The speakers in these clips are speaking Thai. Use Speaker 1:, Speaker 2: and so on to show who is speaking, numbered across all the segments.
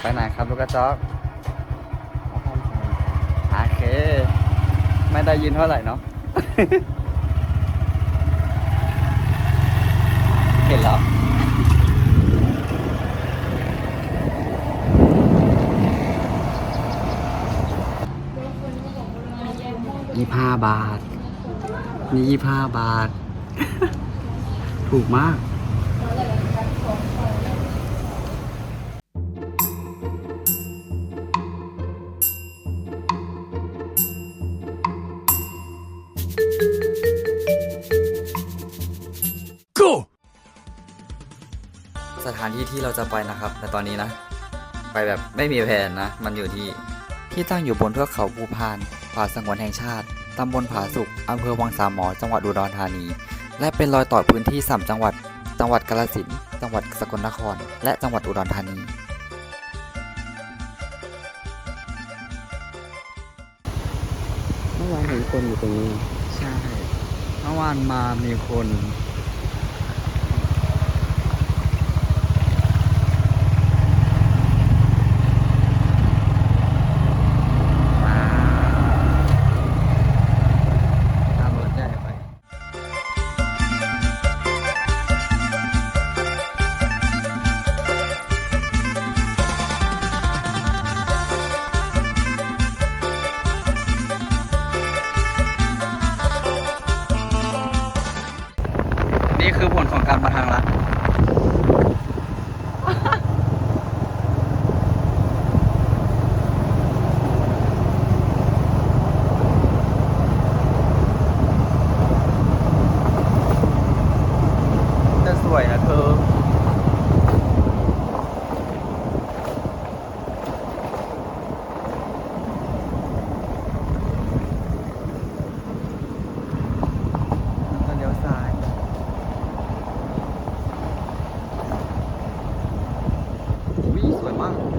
Speaker 1: ไปไหนครับลูกกระจอกโอเค ไม่ได้ยินเท่าไหร่เนาะเห็นแล้วยี่ห้าบาท นี่ยี่ห้าบาท ถูกมาก เราจะไปนะครับในตอนนี้นะ ไปแบบไม่มีแผนนะ มันอยู่ที่ที่ตั้งอยู่บนเทือกเขาภูพาน ป่าสงวนแห่งชาติ ตำบลผาสุกอำเภอวังสามหมอ จังหวัดอุดรธานี และเป็นรอยต่อพื้นที่สามจังหวัด จังหวัดกาฬสินธุ์จังหวัดสกลนคร และจังหวัดอุดรธานี
Speaker 2: เมื่อวานเห็นคนอยู่ตรงนี้
Speaker 1: ใช่เมื่อวานมามีคน การมาทางลัดจะสวยนะเธอ แล้วก็เลี้ยวซ้าย วิ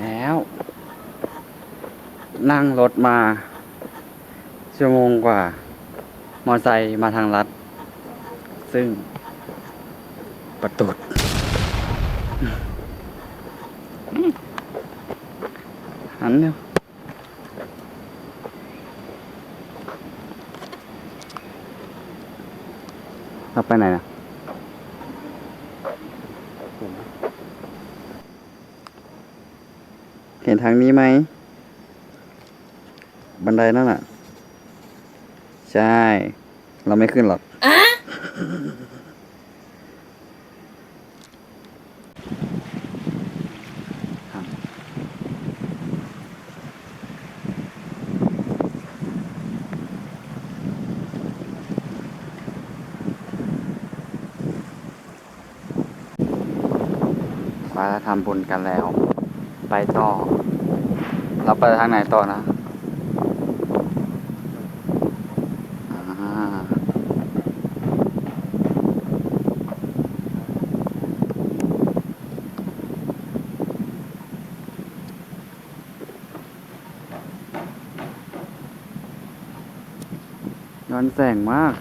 Speaker 1: แล้ว นั่งรถมา ชั่วโมงกว่า มอไซค์มาทางลัด ซึ่ง ประตูหันเร็วเราไปไหนนะ ห็นทางนี้ไหม บันไดนั่นน่ะ ใช่ เราไม่ขึ้นหรอกมาทำบุญกันแล้ว ไปต่อ เราไปทางไหนต่อนะอาย้อนแสงมาก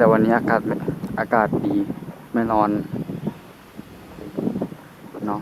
Speaker 1: แต่วันนี้อากาศอากาศดีไม่ร้อนเนาะ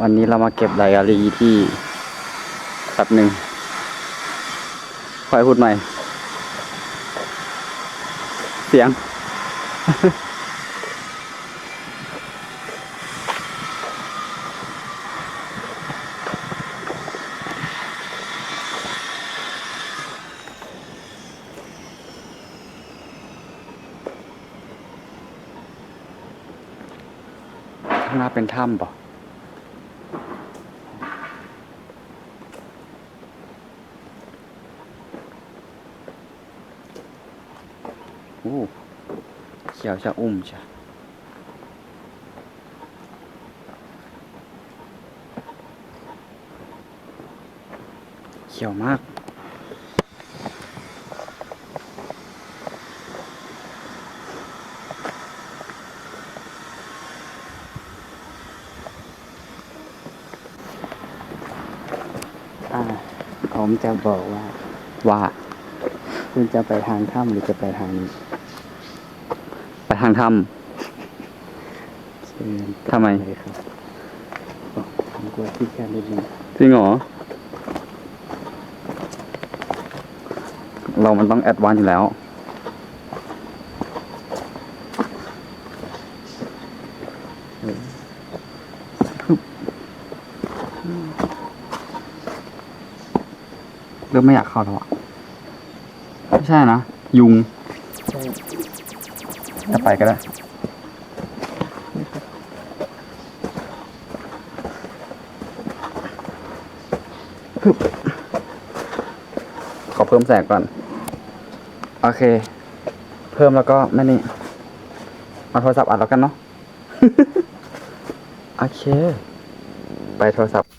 Speaker 1: วันนี้เรามาเก็บไดอารี่ที่แป๊บหนึ่งคอยพูดใหม่ เสียง ข้างหน้าเป็นถ้ำป่ะ โอ้ เขียวชะอุ่มจ้ะเขียวมาก
Speaker 2: อ่า ผมจะบอกว่า
Speaker 1: ว่า
Speaker 2: คุณจะไปทางถ้ำหรือจะไปทางนี้า
Speaker 1: งถ้
Speaker 2: เชิญ
Speaker 1: ทำไม
Speaker 2: เลยครับอ๋อผมกลัวที่แค่นิดนึงำ
Speaker 1: จริงเหรอ เรามันต้องแอดวานซ์อยู่แล้วเริ่มไม่อยากเข้าแล้วอะไม่ใช่นะ ยุง จะไปก็ได้ ขอเพิ่มแสงก่อน โอเค เพิ่มแล้วก็ไม่นี่เอาโทรศัพท์อัดแล้วกันเนาะ โอเค ไปโทรศัพท์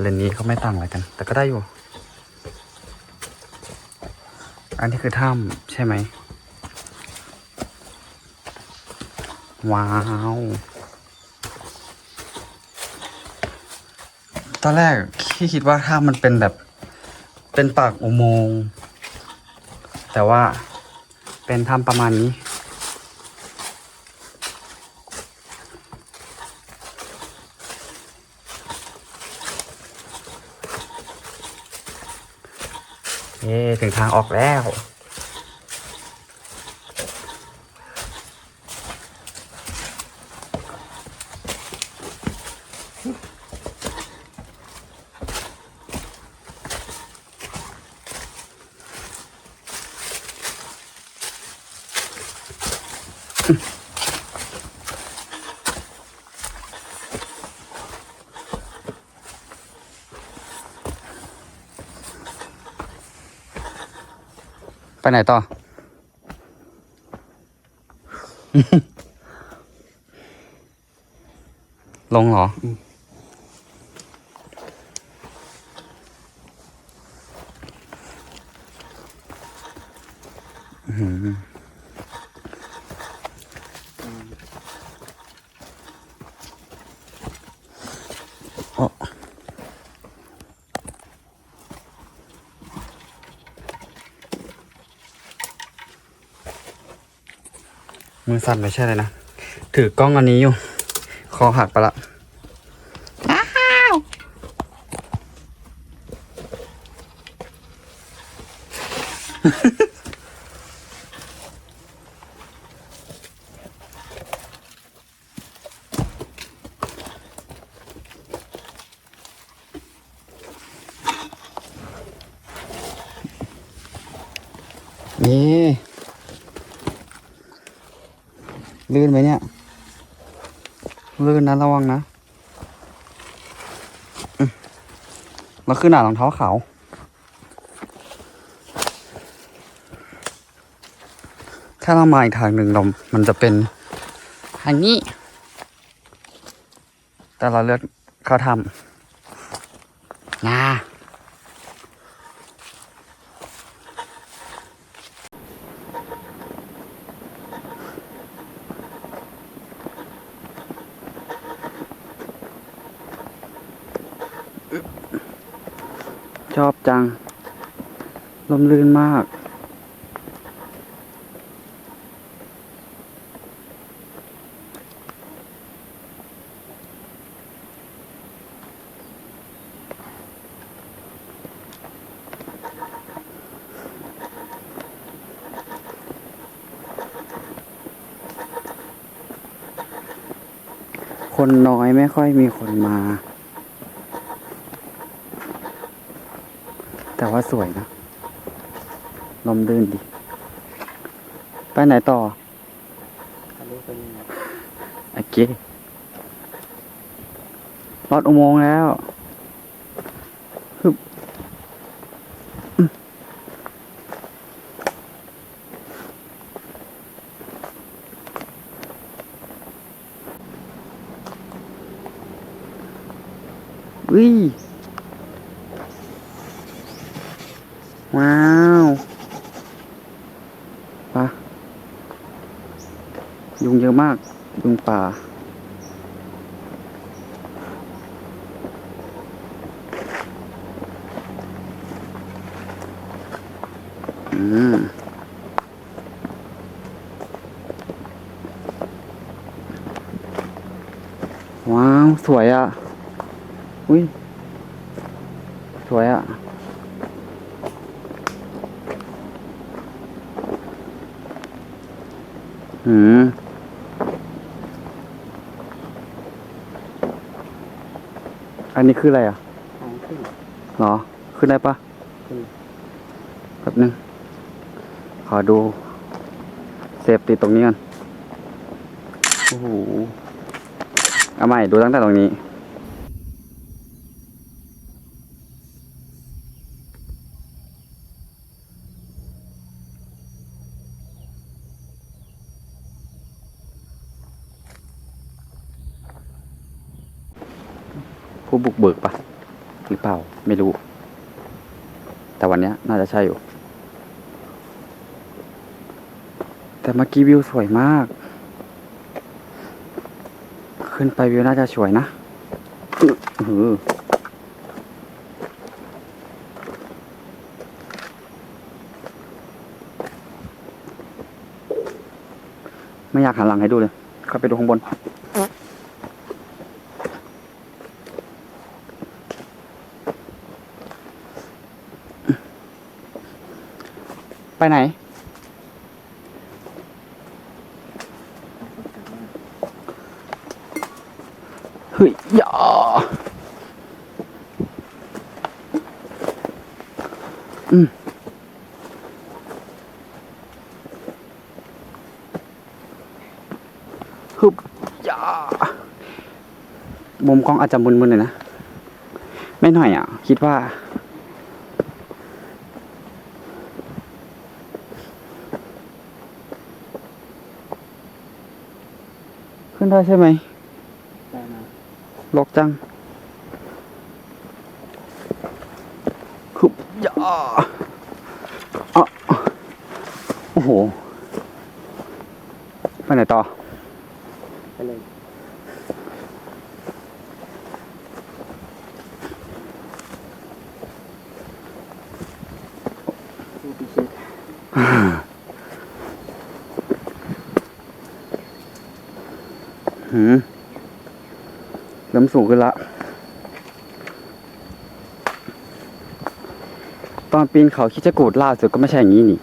Speaker 1: เลนส์นี้เขาไม่ต่างอะไรกัน แต่ก็ได้อยู่ อันนี้คือถ้ำใช่ไหม ว้าว ตอนแรกที่คิดว่าถ้ำมันเป็นแบบเป็นปากอุโมงค์แต่ว่าเป็นถ้ำประมาณนี้ เย้ ถึงทางออกแล้ว ไปไหนต่อ ลงเหรอ
Speaker 2: อืม
Speaker 1: อื้อ มือสั่นไม่ใช่เลยนะ ถือกล้องอันนี้อยู่ คอหักไปละ นี่ลื่นไหมเนี่ย ลื่ นะระวังนะมเราขึ้นหนารองเท้าขาวถ้าเรามาอีกทางหนึ่งเรา มันจะเป็นทางนี้ แต่เราเลือกเข้าทำนะ จังลมลื่นมาก คนน้อยไม่ค่อยมีคนมา แต่ว่าสวยนะลมลื่นดี ไปไหนต่อ
Speaker 2: ทะลุไปนี่นะ
Speaker 1: โอเคลอดอุโมงค์แล้วฮึบอืมอุ้ย ว้าวปะยุงเยอะมาก ยุงป่า อืมว้าว สวยอะ อุ้ย สวยอะ อืมอันนี้คืออะไรอะ
Speaker 2: ทางขึ้น
Speaker 1: เหรอ ขึ้นได้ปะ
Speaker 2: ขึ้น
Speaker 1: แป๊บนึง ขอดูเซฟติดตรงนี้กันโอ้โหเอาใหม่ดูตั้งแต่ตรงนี้ บุกเบิกปะหรือเปล่าไม่รู้ แต่วันนี้น่าจะใช่อยู่ แต่เมื่อกี้วิวสวยมาก ขึ้นไปวิวน่าจะสวยนะอืออไม่อยากหันหลังให้ดูเลยเข้าไปดูข้างบน ไปไหน เฮ้ยย่าอืมฮึบย่ามุมกล้องอาจจะมึนๆหน่อยนะ ไม่หน่อยอะ คิดว่า ขึ้นได้ใช่ไหม
Speaker 2: ได้นะ
Speaker 1: ลกจังคุบยาอะโอ้โห ไปไหนต่อ
Speaker 2: ไปเลยดูพิชิต
Speaker 1: หืมเริ่มสูงขึ้นละ ตอนปีนเขาคิดจะกูดล่าสุดก็ไม่ใช่อย่างนี้นี่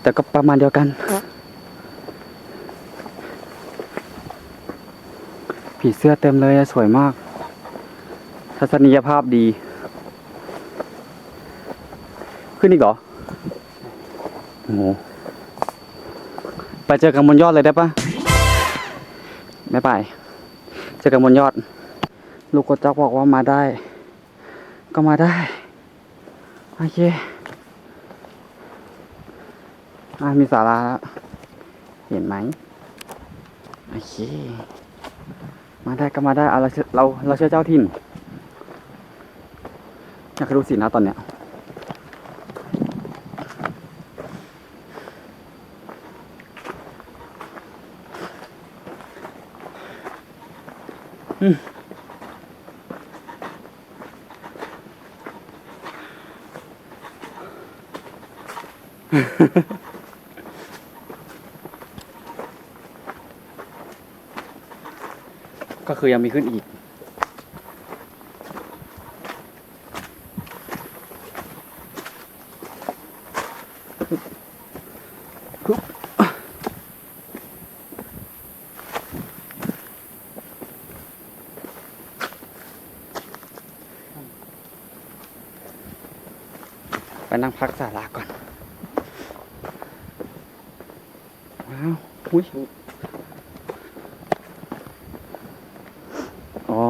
Speaker 1: แต่ก็ประมาณเดียวกัน ผีเสื้อเต็มเลยสวยมาก ทัศนียภาพดี ขึ้นอีกเหรอโอ้โห ไปเจอกันบนยอดเลยได้ปะไม่ไป เจอกันบนยอด ลูกกระจอกบอกว่ามาได้ ก็มาได้ โอเค อะมีสาราแล้ว เห็นไหมโอเค มาได้ก็มาได้เอาเราเชื่อเราเราเชื่อเจ้าถิ่น อยากรู้สินะตอนเนี้ย ก็คือยังมีขึ้นอีก ไปนั่งพักสาราก่อน ว้าวอุ้ยอ๋อ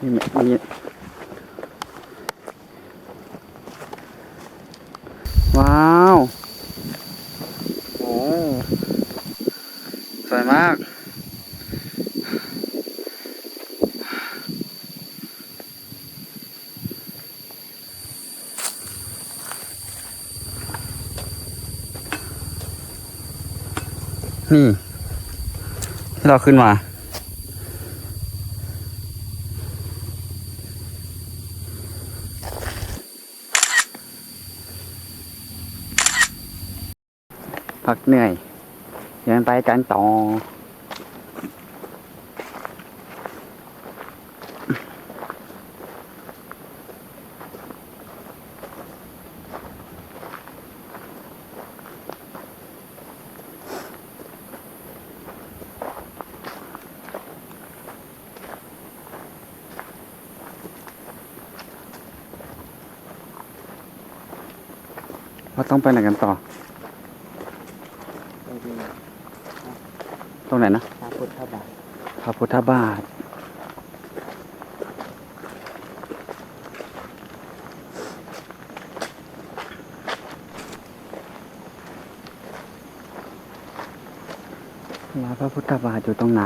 Speaker 1: นี่มันนี่ว้าว โอ้สวยมาก นี่ ที่เราขึ้นมา พักเหนื่อย ยังไปกันต่อ ว่าต้องไปไหนกันต่อ
Speaker 2: ไปดู
Speaker 1: ตรงไหนนะ
Speaker 2: พระพุทธบาท
Speaker 1: พระพุทธบาท แล้วพระพุทธบาทอยู่ตรงไหน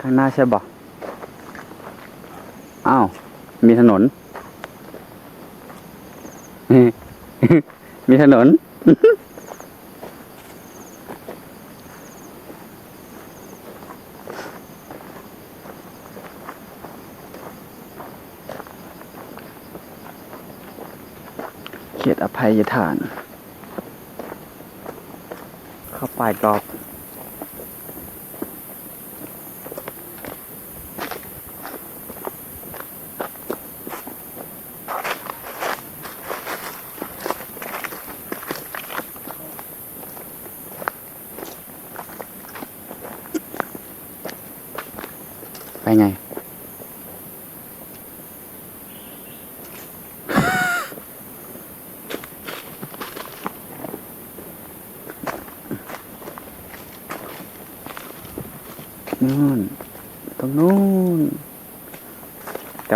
Speaker 1: ข้างหน้าใช่บอกอ้าว มีถนน มีถนน เขตอภัยทาน เข้าไปกรอบ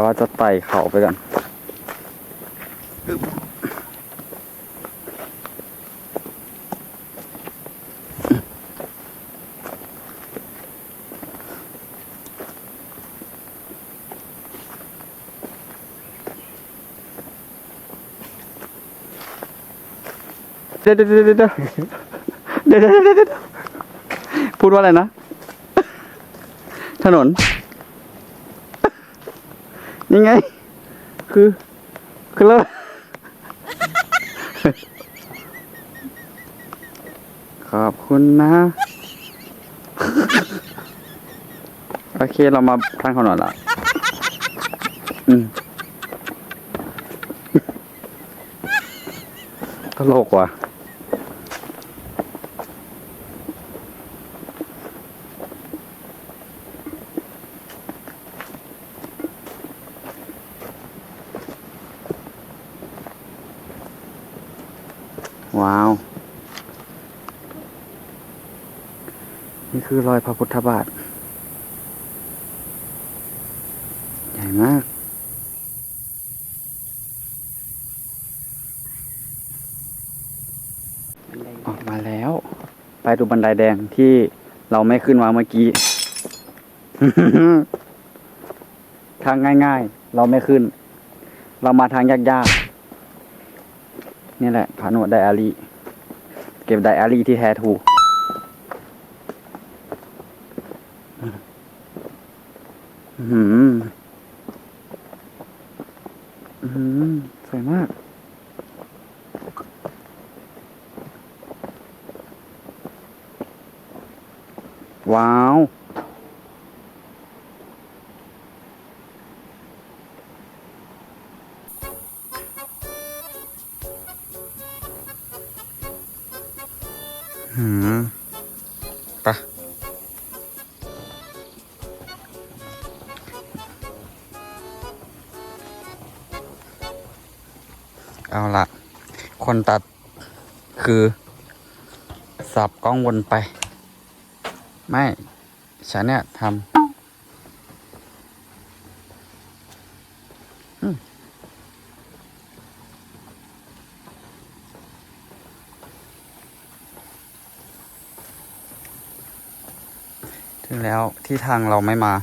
Speaker 1: ว่าจะไต่เขาไปกันเดี๋ยวเดี๋ยวเดี๋ยวเดี๋ยวเดี๋พูดว่าอะไรนะ ถนน นี่ไง คือ คือเลิกขอบคุณนะ โอเคเรามาทางถนนละอืมตลกว่ะ ว้าว นี่ คือรอยพระพุทธบาท ใหญ่มาก ออกมาแล้ว ไปดูบันไดแดงที่เราไม่ขึ้นมาเมื่อกี้ทางง่าย ๆ เราไม่ขึ้น เรามาทางยากๆ นี่แหละผานวดไดอารี่ เก็บไดอารี่ที่แท้ถูก อื้อ หืออื้อหือสวยมาก ว้าว เอาละคนตัดคือ สับกล้องวนไป ไม่ ฉันเนี่ยทำถึงแล้วที่ทางเราไม่มา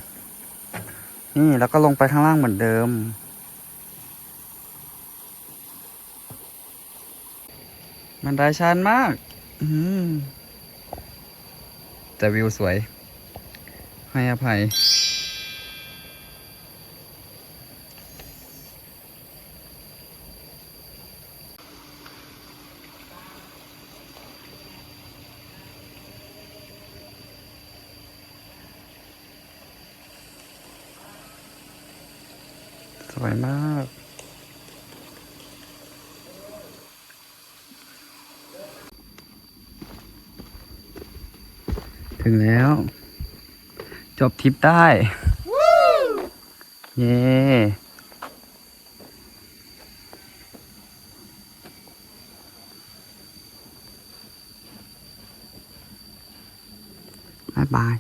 Speaker 1: นี่แล้วก็ลงไปข้างล่างเหมือนเดิม มันได้ชันมาก อืแต่วิวสวย ให้อภัย สวยมาก ถึงแล้ว จบทริปได้ เย้บายบาย